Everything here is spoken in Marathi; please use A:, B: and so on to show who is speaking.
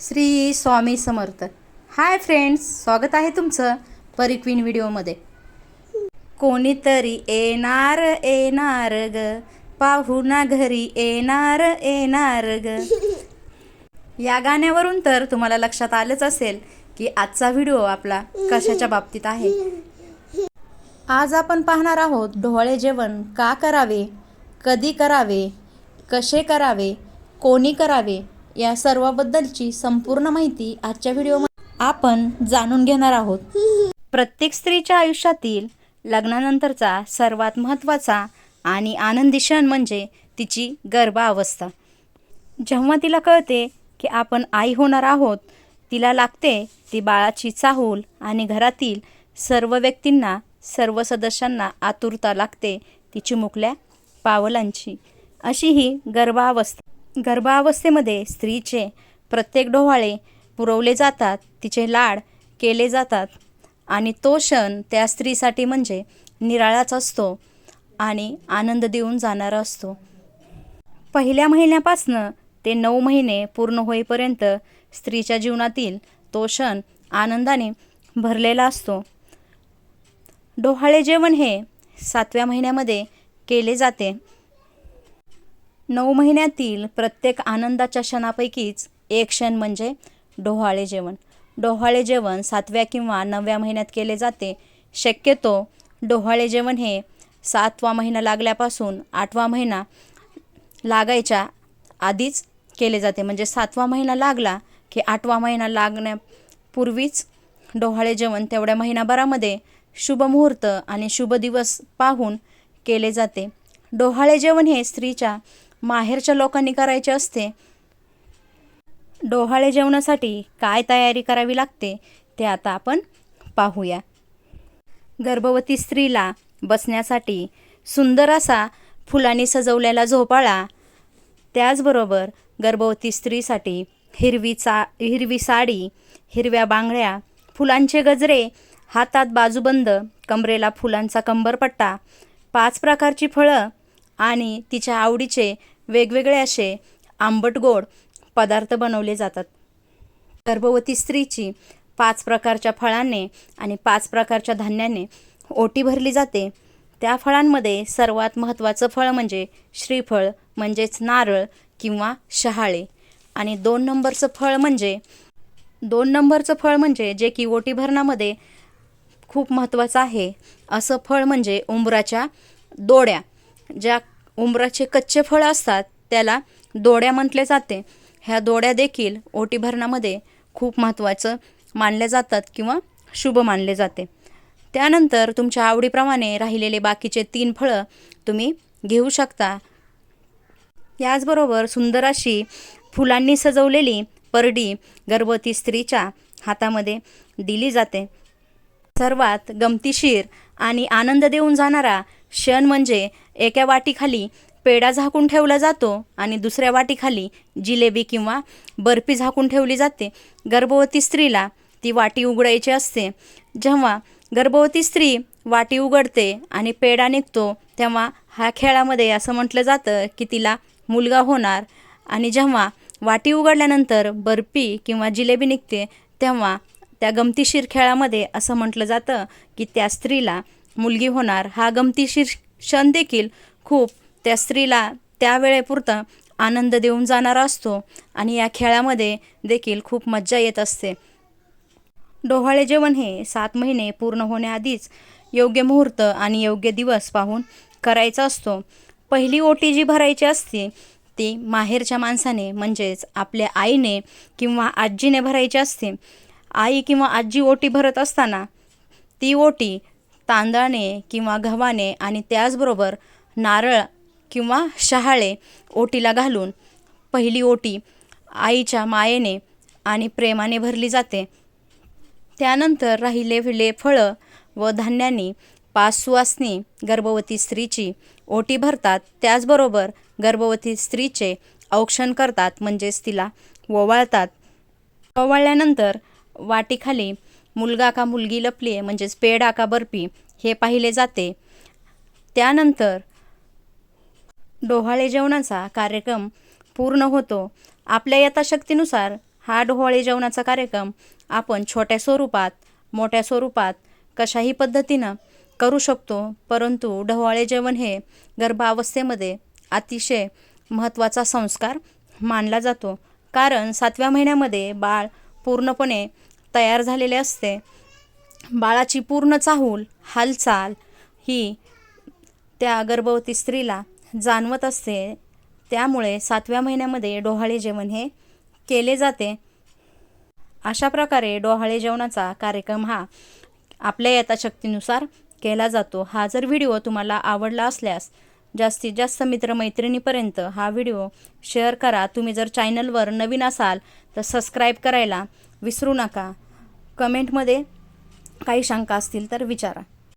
A: श्री स्वामी समर्थ. हाय फ्रेंड्स स्वागत आहे तुमचं परिक्वीन व्हिडिओमध्ये. कोणीतरी येणार येणार ग. पाहुणा घरी येणार येणार ग. या गाण्यावरून तर तुम्हाला लक्षात आलंच असेल की आजचा व्हिडिओ आपला कशाच्या बाबतीत आहे? आज आपण पाहणार आहोत ढोळे जेवण का करावे कधी करावे कसे करावे कोणी करावे या सर्वाबद्दलची संपूर्ण माहिती आजच्या व्हिडिओमध्ये आपण जाणून घेणार आहोत. प्रत्येक स्त्रीच्या आयुष्यातील लग्नानंतरचा सर्वात महत्त्वाचा आणि आनंदी क्षण म्हणजे तिची गर्भावस्था. जेव्हा तिला कळते की आपण आई होणार आहोत तिला लागते ती बाळाची चाहूल आणि घरातील सर्व व्यक्तींना सर्व सदस्यांना आतुरता लागते ती चिमुकल्या पावलांची. अशी ही गर्भावस्था. गर्भावस्थेमध्ये स्त्रीचे प्रत्येक डोहाळे पुरवले जातात तिचे लाड केले जातात आणि तो क्षण त्या स्त्रीसाठी म्हणजे निराळाच असतो आणि आनंद देऊन जाणारा असतो. पहिल्या महिन्यापासनं ते नऊ महिने पूर्ण होईपर्यंत स्त्रीच्या जीवनातील तो क्षण आनंदाने भरलेला असतो. डोहाळे जेवण हे सातव्या महिन्यामध्ये केले जाते. नऊ महिन्यातील प्रत्येक आनंदाच्या क्षणापैकीच एक क्षण म्हणजे डोहाळे जेवण. डोहाळे जेवण सातव्या किंवा नवव्या महिन्यात केले जाते. शक्यतो डोहाळे जेवण हे सातवा महिना लागल्यापासून आठवा महिना लागायच्या आधीच केले जाते. म्हणजे सातवा महिना लागला की आठवा महिना लागण्यापूर्वीच डोहाळे जेवण तेवढ्या महिनाभरामध्ये शुभ मुहूर्त आणि शुभ दिवस पाहून केले जाते. डोहाळे जेवण हे स्त्रीच्या माहेरच्या लोकांनी करायचे असते. डोहाळे जेवणासाठी काय तयारी करावी लागते ते आता आपण पाहूया. गर्भवती स्त्रीला बसण्यासाठी सुंदर असा फुलांनी सजवलेला झोपाळा त्याचबरोबर गर्भवती स्त्रीसाठी हिरवी चा हिरवी साडी हिरव्या बांगड्या फुलांचे गजरे हातात बाजूबंद कमरेला फुलांचा कंबरपट्टा पाच प्रकारची फळं आणि तिच्या आवडीचे वेगवेगळे असे आंबट गोड पदार्थ बनवले जातात. गर्भवती स्त्रीची पाच प्रकारच्या फळांनी आणि पाच प्रकारच्या धान्याने ओटी भरली जाते. त्या फळांमध्ये सर्वात महत्त्वाचं फळ म्हणजे श्रीफळ म्हणजेच नारळ किंवा शहाळे. आणि दोन नंबरचं फळ म्हणजे दोन नंबरचं फळ म्हणजे जे की ओटी भरणामध्ये खूप महत्त्वाचं आहे. असं फळ म्हणजे उंबराच्या दोड्या ज्या उंबराचे कच्चे फळं असतात त्याला दोड्या म्हटले जाते. ह्या दोड्या देखील ओटी भरणामध्ये खूप महत्त्वाचं मानले जातात किंवा शुभ मानले जाते. त्यानंतर तुमच्या आवडीप्रमाणे राहिलेले बाकीचे तीन फळं तुम्ही घेऊ शकता. याचबरोबर सुंदर अशी फुलांनी सजवलेली परडी गर्भवती स्त्रीच्या हातामध्ये दिली जाते. सर्वात गमतीशीर आणि आनंद देऊन जाणारा क्षण म्हणजे एका वाटीखाली पेढा झाकून ठेवला जातो आणि दुसऱ्या वाटीखाली जिलेबी किंवा बर्फी झाकून ठेवली जाते. गर्भवती स्त्रीला ती वाटी उघडायची असते. जेव्हा गर्भवती स्त्री वाटी उघडते आणि पेढा निघतो तेव्हा ह्या खेळामध्ये असं म्हटलं जातं की तिला मुलगा होणार. आणि जेव्हा वाटी उघडल्यानंतर बर्फी किंवा जिलेबी निघते तेव्हा त्या गमतीशीर खेळामध्ये असं म्हटलं जातं की त्या स्त्रीला मुलगी होणार. हा गमतीशीर क्षण देखील खूप त्या स्त्रीला त्यावेळेपुरतं आनंद देऊन जाणारा असतो आणि या खेळामध्ये देखील खूप मज्जा येत असते. डोहाळे जेवण हे सात महिने पूर्ण होण्याआधीच योग्य मुहूर्त आणि योग्य दिवस पाहून करायचा असतो. पहिली ओटी जी भरायची असते ती माहेरच्या माणसाने म्हणजेच आपल्या आईने किंवा आजीने भरायची असते. आई किंवा आजी ओटी भरत असताना ती ओटी तांदळाने किंवा गव्हाने आणि त्याचबरोबर नारळ किंवा शहाळे ओटीला घालून पहिली ओटी आईच्या मायेने आणि प्रेमाने भरली जाते. त्यानंतर राहिलेले फळं व धान्यांनी पाच सुवासनी गर्भवती स्त्रीची ओटी भरतात. त्याचबरोबर गर्भवती स्त्रीचे औक्षण करतात म्हणजेच तिला ओवाळतात. ओवाळल्यानंतर वाटीखाली मुलगा का मुलगी लपली आहे म्हणजेच पेडा का बर्फी हे पाहिले जाते. त्यानंतर डोहाळे जेवणाचा कार्यक्रम पूर्ण होतो. आपल्या यथाशक्तीनुसार हा डोहाळे जेवणाचा कार्यक्रम आपण छोट्या स्वरूपात मोठ्या स्वरूपात कशाही पद्धतीनं करू शकतो परंतु ढवाळे जेवण हे गर्भावस्थेमध्ये अतिशय महत्त्वाचा संस्कार मानला जातो. कारण सातव्या महिन्यामध्ये बाळ पूर्णपणे तयार झालेले असते. बाळाची पूर्ण चाहूल हालचाल ही त्या गर्भवती स्त्रीला जाणवत असते. त्यामुळे सातव्या महिन्यामध्ये डोहाळे जेवण हे केले जाते. अशा प्रकारे डोहाळे जेवणाचा कार्यक्रम हा आपल्या यथाशक्तीनुसार केला जातो. हा जर व्हिडिओ तुम्हाला आवडला असल्यास जास्तीत जास्त मित्रमैत्रिणीपर्यंत हा व्हिडिओ शेअर करा. तुम्ही जर चॅनलवर नवीन असाल तर सबस्क्राईब करायला विसरू नका. कमेंटमध्ये काही शंका असतील तर विचारा.